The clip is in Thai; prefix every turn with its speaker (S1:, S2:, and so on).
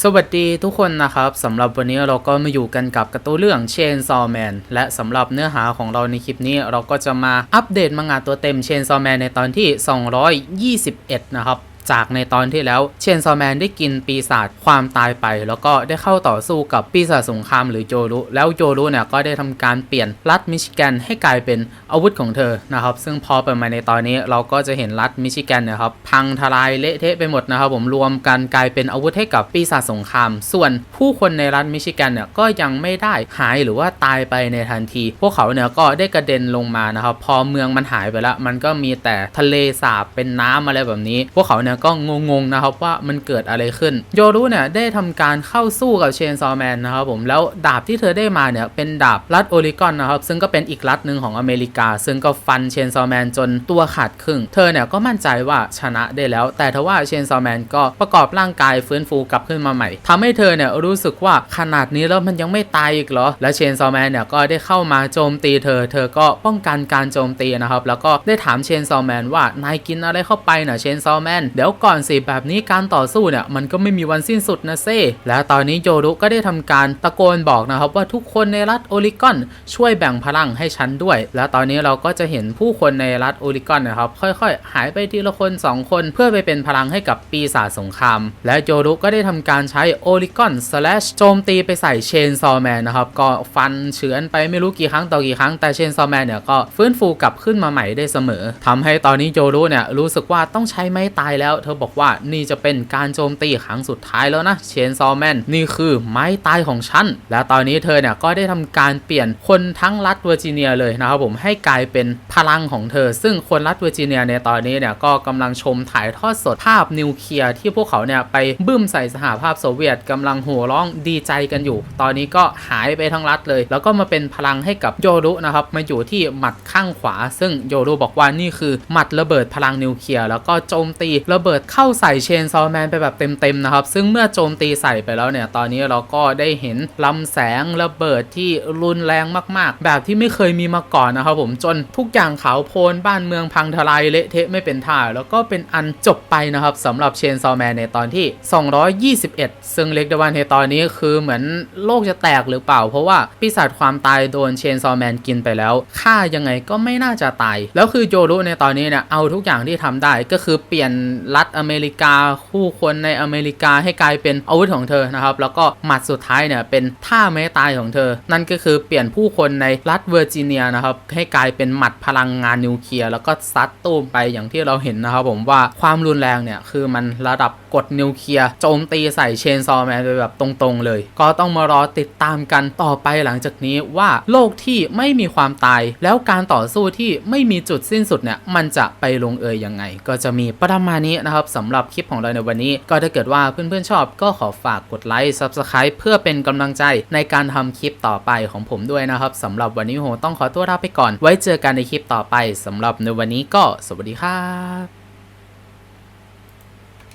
S1: สวัสดีทุกคนนะครับสำหรับวันนี้เราก็มาอยู่กันกับการ์ตูนเรื่องเชนซอแมนและสำหรับเนื้อหาของเราในคลิปนี้เราก็จะมาอัปเดตมังงะตัวเต็มเชนซอแมนในตอนที่ 221 นะครับ จากในตอนที่แล้วเชนซอแมนได้กินปีศาจความตายไป แล้วก็ได้เข้าต่อสู้กับปีศาจสงครามหรือโจรุแล้วโจรุเนี่ยก็ได้ทำการเปลี่ยนรัฐมิชิแกนให้กลายเป็นอาวุธของเธอนะครับ ซึ่งพอเปิดมาในตอนนี้เราก็จะเห็นรัฐมิชิแกนเนะครับพังทลายเละเทะไปหมดนะครับผมรวมกันกลายเป็นอาวุธให้กับปีศาจสงคราม ส่วนผู้คนในรัฐมิชิแกนเนี่ยก็ยังไม่ได้หายหรือว่าตายไปในทันที พวกเขาเนี่ยก็ได้กระเด็นลงมานะครับพอเมืองมันหายไปแล้วมันก็มีแต่ทะเลสาบเป็นน้ำอะไรแบบนี้ พวกเขาเนี่ยก็งงๆนะครับว่ามันเกิดอะไรขึ้น โยรุเนี่ยได้ทำการเข้าสู้กับเชนซอแมนนะครับผมแล้วดาบที่เธอได้มาเนี่ยเป็นดาบรัฐโอริกอนนะครับซึ่งก็เป็นอีกรัฐหนึ่งของอเมริกา ซึ่งก็ฟันเชนซอแมนจนตัวขาดครึ่ง เธอเนี่ยก็มั่นใจว่าชนะได้แล้ว แต่ทว่าเชนซอแมนก็ประกอบร่างกายฟื้นฟูกลับขึ้นมาใหม่ทำให้เธอเนี่ยรู้สึกว่าขนาดนี้แล้วมันยังไม่ตายอีกเหรอ และเชนซอแมนเนี่ยก็ได้เข้ามาโจมตีเธอ เธอก็ป้องกันการโจมตีนะครับ แล้วก็ได้ถามเชนซอแมนว่านายกินอะไรเข้าไปน่ะเชนซอแมนเดี๋ยวก่อนสิแบบนี้การต่อสู้เนี่ยมันก็ไม่มีวันสิ้นสุดนะเซ่และตอนนี้โยรุก็ได้ทำการตะโกนบอกนะครับว่าทุกคนในรัฐโอริกอน ช่วยแบ่งพลังให้ฉันด้วย และตอนนี้เราก็จะเห็นผู้คนในรัฐโอริกอนนะครับค่อยๆ หายไปทีละคนสองคน เพื่อไปเป็นพลังให้กับปีศาจสงคราม และโยรุก็ได้ทำการใช้โอริกอนสแลชโจมตีไปใส่เชนซอแมนนะครับก็ฟันเฉือนไปไม่รู้กี่ครั้งต่อกี่ครั้งแต่เชนซอแมนเนี่ยก็ฟื้นฟูกลับขึ้นมาใหม่ได้เสมอทำให้ตอนนี้โยรุเนี่ยรู้สึกว่าต้องใช้ไม้ตายแล้วเธอบอกว่านี่จะเป็นการโจมตีครั้งสุดท้ายแล้วนะเชนซอแมนนี่คือไม้ตายของฉัน และตอนนี้เธอเนี่ยก็ได้ทำการเปลี่ยนคนทั้งรัฐเวอร์จิเนียเลยนะครับผมให้กลายเป็นพลังของเธอ ซึ่งคนรัฐเวอร์จิเนียในตอนนี้เนี่ยก็กำลังชมถ่ายทอดสดภาพนิวเคลียร์ที่พวกเขาเนี่ยไปบึ้มใส่สหภาพโซเวียตกำลังโห่ร้องดีใจกันอยู่ ตอนนี้ก็หายไปทั้งรัฐเลย แล้วก็มาเป็นพลังให้กับโยรุนะครับมาอยู่ที่หมัดข้างขวา ซึ่งโยรุบอกว่านี่คือหมัดระเบิดพลังนิวเคลียร์แล้วก็โจมตีระเบิดเข้าใส่เชนซอแมนไปแบบเต็มๆนะครับ ซึ่งเมื่อโจมตีใส่ไปแล้วเนี่ย ตอนนี้เราก็ได้เห็นลำแสงระเบิดที่รุนแรงมากๆ แบบที่ไม่เคยมีมาก่อนนะครับผมจนทุกอย่างขาวโพลนบ้านเมืองพังทลายเละเทะไม่เป็นท่า แล้วก็เป็นอันจบไปนะครับสำหรับเชนซอแมนในตอนที่ 221 ซึ่งเล็กเดวันในตอนนี้คือเหมือนโลกจะแตกหรือเปล่า เพราะว่าปีศาจความตายโดนเชนซอแมนกินไปแล้วฆ่ายังไงก็ไม่น่าจะตาย แล้วคือโจรุในตอนนี้เนี่ยเอาทุกอย่างที่ทำได้ก็คือเปลี่ยนรัฐอเมริกาคู่คนในอเมริกาให้กลายเป็นอาวุธของเธอนะครับ แล้วก็หมัดสุดท้ายเนี่ยเป็นท่าไม้ตายของเธอ นั่นก็คือเปลี่ยนผู้คนในรัฐเวอร์จิเนียนะครับให้กลายเป็นหมัดพลังงานนิวเคลียร์แล้วก็ซัดตูมไปอย่างที่เราเห็นนะครับผมว่าความรุนแรงเนี่ยคือมันระดับกดนิวเคลียร์โจมตีใส่เชนซอแมนไปแบบตรงๆเลย ก็ต้องมารอติดตามกันต่อไปหลังจากนี้ว่าโลกที่ไม่มีความตาย แล้วการต่อสู้ที่ไม่มีจุดสิ้นสุดเนี่ยมันจะไปลงเอยยังไง ก็จะมีประมาณนี้นะครับสำหรับคลิปของเราในวันนี้ ก็ถ้าเกิดว่าเพื่อนๆชอบก็ขอฝากกดไลค์ Subscribe เพื่อเป็นกำลังใจในการทำคลิปต่อไปของผมด้วยนะครับสำหรับวันนี้โหต้องขอตัวลาไปก่อน ไว้เจอกันในคลิปต่อไปสำหรับในวันนี้ก็สวัสดีครับ